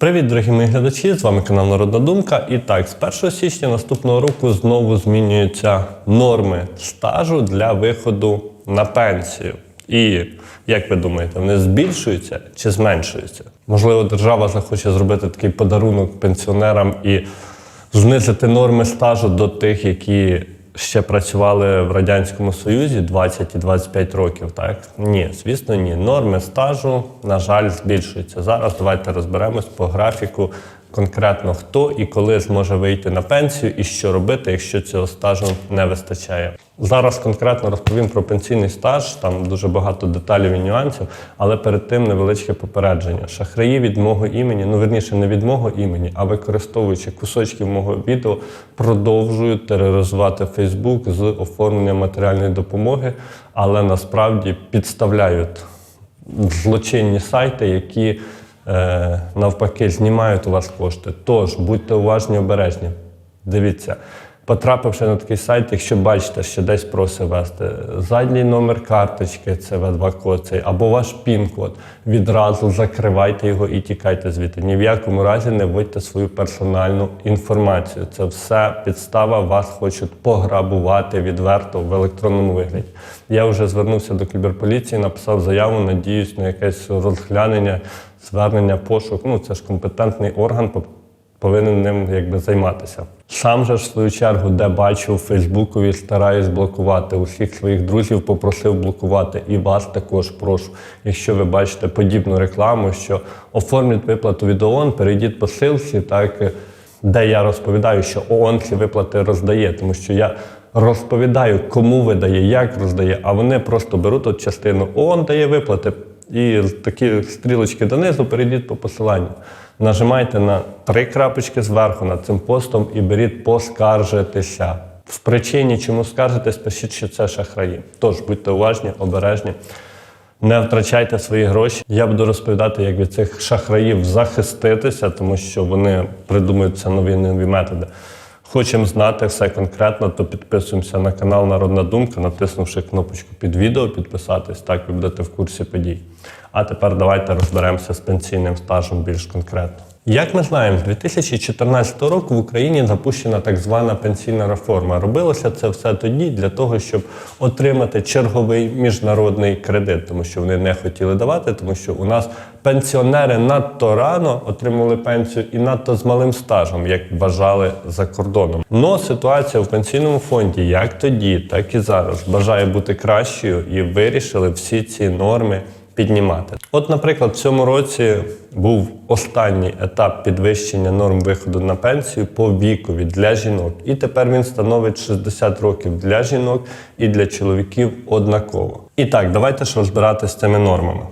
Привіт, дорогі мої глядачі! З вами канал Народна Думка. І так, з 1 січня наступного року знову змінюються норми стажу для виходу на пенсію. І як ви думаєте, вони збільшуються чи зменшуються? Можливо, держава захоче зробити такий подарунок пенсіонерам і знизити норми стажу до тих, які ще працювали в Радянському Союзі 20 і 25 років, так? Ні, звісно, ні. Норми стажу, на жаль, збільшуються. Зараз давайте розберемось по графіку конкретно хто і коли зможе вийти на пенсію і що робити, якщо цього стажу не вистачає. Зараз конкретно розповім про пенсійний стаж, там дуже багато деталей і нюансів, але перед тим невеличке попередження. Шахраї від мого імені, ну верніше, не від мого імені, а використовуючи кусочки мого відео, продовжують тероризувати Фейсбук з оформленням матеріальної допомоги, але насправді підставляють злочинні сайти, які навпаки знімають у вас кошти. Тож будьте уважні, обережні. Дивіться, потрапивши на такий сайт, якщо бачите, що десь просить ввести задній номер карточки, це В2 код цей, або ваш пін-код, відразу закривайте його і тікайте звідти. Ні в якому разі не вводьте свою персональну інформацію. Це все підстава, вас хочуть пограбувати відверто в електронному вигляді. Я вже звернувся до кіберполіції, написав заяву, надіюсь на якесь розглянення, звернення, пошук. Ну це ж компетентний орган повинен ним якби займатися. Сам же в свою чергу, де бачу в Фейсбукові, стараюсь блокувати усіх своїх друзів, попросив блокувати і вас також прошу. Якщо ви бачите подібну рекламу, що оформлять виплату від ООН, перейдіть по ссылці, так де я розповідаю, що ООН ці виплати роздає, тому що я розповідаю, кому видає, як роздає, а вони просто беруть от частину ООН дає виплати. І такі стрілочки донизу перейдіть по посиланню. Нажимайте на три крапочки зверху над цим постом і беріть поскаржитися. В причині, чому скаржитесь, пишіть, що це шахраї. Тож будьте уважні, обережні, не втрачайте свої гроші. Я буду розповідати, як від цих шахраїв захиститися, тому що вони придумуються нові нові методи. Хочемо знати все конкретно, то підписуємося на канал Народна Думка, натиснувши кнопочку під відео, підписатись, так ви будете в курсі подій. А тепер давайте розберемося з пенсійним стажем більш конкретно. Як ми знаємо, з 2014 року в Україні запущена так звана пенсійна реформа. Робилося це все тоді для того, щоб отримати черговий міжнародний кредит, тому що вони не хотіли давати, тому що у нас пенсіонери надто рано отримували пенсію і надто з малим стажем, як вважали за кордоном. Но ситуація в пенсійному фонді, як тоді, так і зараз, бажає бути кращою, і вирішили всі ці норми піднімати. От, наприклад, в цьому році був останній етап підвищення норм виходу на пенсію по вікові для жінок. І тепер він становить 60 років для жінок і для чоловіків однаково. І так, давайте ж розбиратися з цими нормами.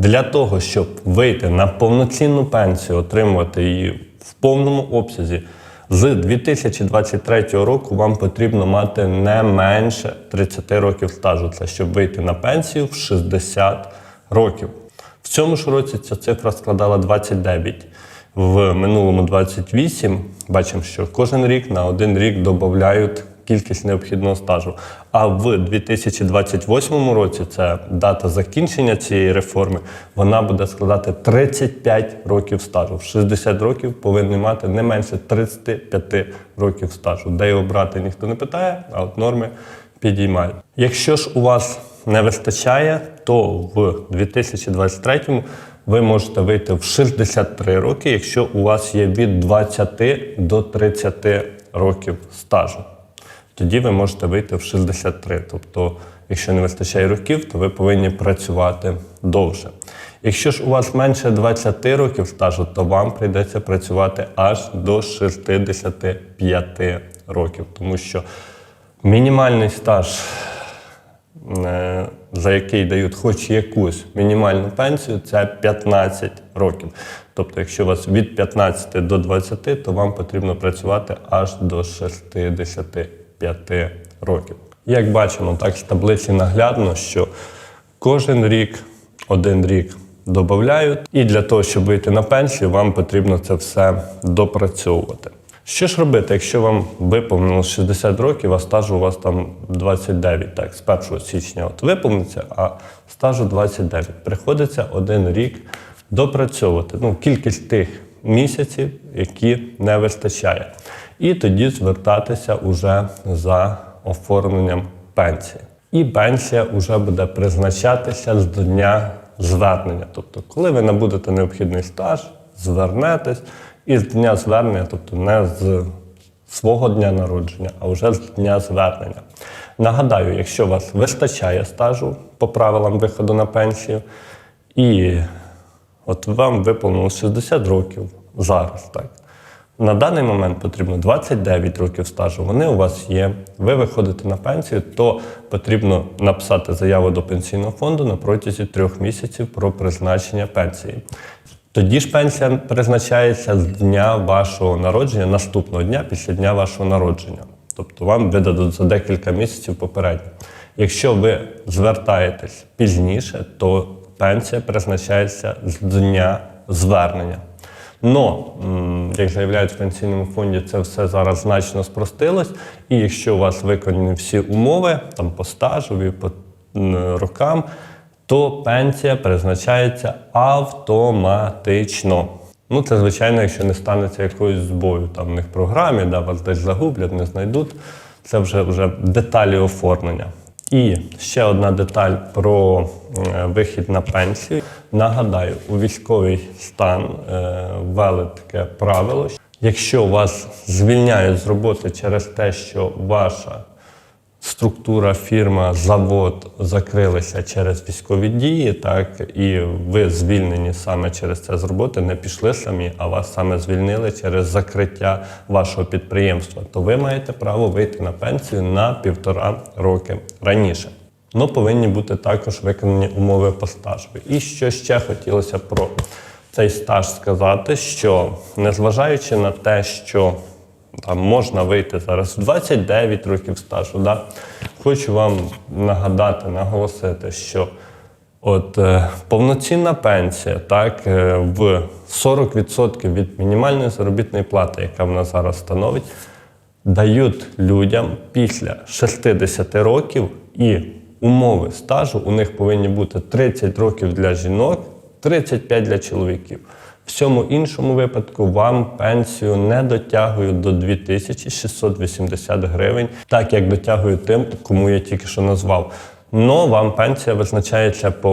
Для того, щоб вийти на повноцінну пенсію, отримувати її в повному обсязі, з 2023 року вам потрібно мати не менше 30 років стажу. Це щоб вийти на пенсію в 60 років. В цьому ж році ця цифра складала 29. В минулому 28. Бачимо, що кожен рік на один рік додають кількість необхідного стажу. А в 2028 році це дата закінчення цієї реформи, вона буде складати 35 років стажу. В 60 років повинні мати не менше 35 років стажу. Де його брати, ніхто не питає, а от норми підіймають. Якщо ж у вас не вистачає, то в 2023 ви можете вийти в 63 роки, якщо у вас є від 20 до 30 років стажу. Тоді ви можете вийти в 63. Тобто, якщо не вистачає років, то ви повинні працювати довше. Якщо ж у вас менше 20 років стажу, то вам прийдеться працювати аж до 65 років, тому що мінімальний стаж е, за який дають хоч якусь мінімальну пенсію, це 15 років. Тобто, якщо у вас від 15 до 20, то вам потрібно працювати аж до 65 років. Як бачимо, так з таблиці наглядно, що кожен рік, один рік додають, і для того, щоб вийти на пенсію, вам потрібно це все допрацьовувати. Що ж робити, якщо вам виповнилось 60 років, а стажу у вас там 29, так, з 1 січня от виповниться, а стажу 29. Приходиться один рік допрацьовувати ну, кількість тих місяців, які не вистачає. І тоді звертатися уже за оформленням пенсії. І пенсія вже буде призначатися з дня звернення. Тобто, коли ви набудете необхідний стаж, звернетесь, і з дня звернення, тобто не з свого дня народження, а вже з дня звернення. Нагадаю, якщо у вас вистачає стажу по правилам виходу на пенсію, і от вам виповнилось 60 років зараз, так. На даний момент потрібно 29 років стажу. Вони у вас є. Ви виходите на пенсію, то потрібно написати заяву до пенсійного фонду на протязі трьох місяців про призначення пенсії. Тоді ж пенсія призначається з дня вашого народження, наступного дня після дня вашого народження. Тобто вам видадуть за декілька місяців попередньо. Якщо ви звертаєтесь пізніше, то пенсія призначається з дня звернення. Но, як заявляють в пенсійному фонді, це все зараз значно спростилось. І якщо у вас виконані всі умови, там по стажу і по рокам, то пенсія призначається автоматично. Ну, це звичайно, якщо не станеться якоюсь збою там в них програмі, да, вас десь загублять, не знайдуть. Це вже, вже деталі оформлення. І ще одна деталь про е, вихід на пенсію. Нагадаю, у військовий стан е, ввели таке правило. Якщо вас звільняють з роботи через те, що ваша структура, фірма, завод закрилися через військові дії, так і ви звільнені саме через це з роботи, не пішли самі, а вас саме звільнили через закриття вашого підприємства, то ви маєте право вийти на пенсію на півтора роки раніше. Ну, повинні бути також виконані умови по стажу. І що ще хотілося про цей стаж сказати, що незважаючи на те, що там можна вийти зараз в 29 років стажу. Да? Хочу вам нагадати, наголосити, що от е, повноцінна пенсія, так, е, в 40% від мінімальної заробітної плати, яка в нас зараз становить, дають людям після 60 років і умови стажу у них повинні бути 30 років для жінок, 35 для чоловіків. Всьому іншому випадку вам пенсію не дотягують до 2680 гривень, так як дотягують тим, кому я тільки що назвав. Но вам пенсія визначається по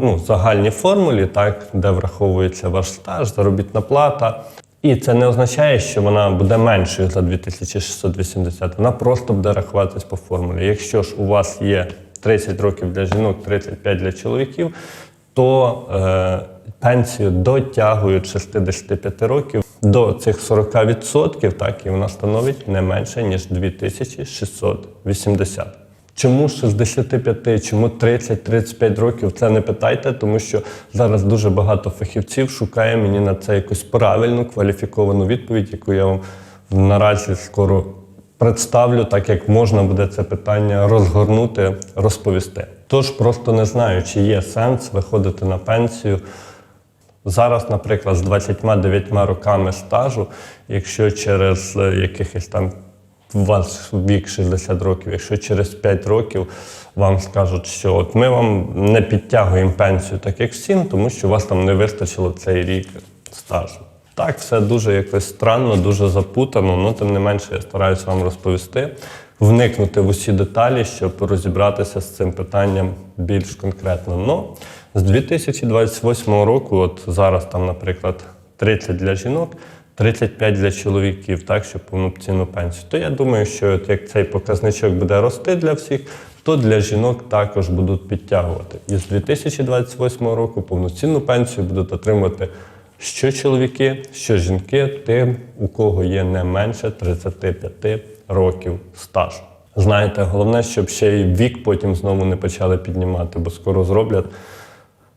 ну, загальній формулі, так, де враховується ваш стаж, заробітна плата. І це не означає, що вона буде меншою за 2680, вона просто буде рахуватись по формулі. Якщо ж у вас є 30 років для жінок, 35 для чоловіків, то е, пенсію дотягують 65 років до цих 40%, так, і вона становить не менше, ніж 2680. Чому 65, чому 30-35 років? Це не питайте, тому що зараз дуже багато фахівців шукає мені на це якусь правильну кваліфіковану відповідь, яку я вам наразі скоро представлю, так як можна буде це питання розгорнути, розповісти. Тож просто не знаю, чи є сенс виходити на пенсію. Зараз, наприклад, з 29 роками стажу, якщо через е, якихось там вас вік 60 років, якщо через 5 років вам скажуть, що от ми вам не підтягуємо пенсію так, як всім, тому що у вас там не вистачило цей рік стажу. Так, все дуже якось странно, дуже запутано, але тим не менше я стараюся вам розповісти, вникнути в усі деталі, щоб розібратися з цим питанням більш конкретно. Ну, з 2028 року, от зараз там, наприклад, 30 для жінок, 35 для чоловіків, так, щоб повноцінну пенсію. То я думаю, що от як цей показничок буде рости для всіх, то для жінок також будуть підтягувати. І з 2028 року повноцінну пенсію будуть отримувати що чоловіки, що жінки, тим, у кого є не менше 35 років стажу. Знаєте, головне, щоб ще й вік потім знову не почали піднімати, бо скоро зроблять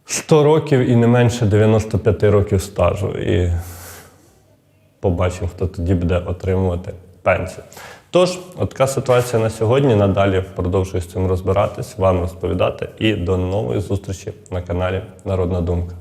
100 років і не менше 95 років стажу. І побачимо, хто тоді буде отримувати пенсію. Тож, от така ситуація на сьогодні. Надалі продовжую з цим розбиратись, вам розповідати. І до нової зустрічі на каналі Народна Думка.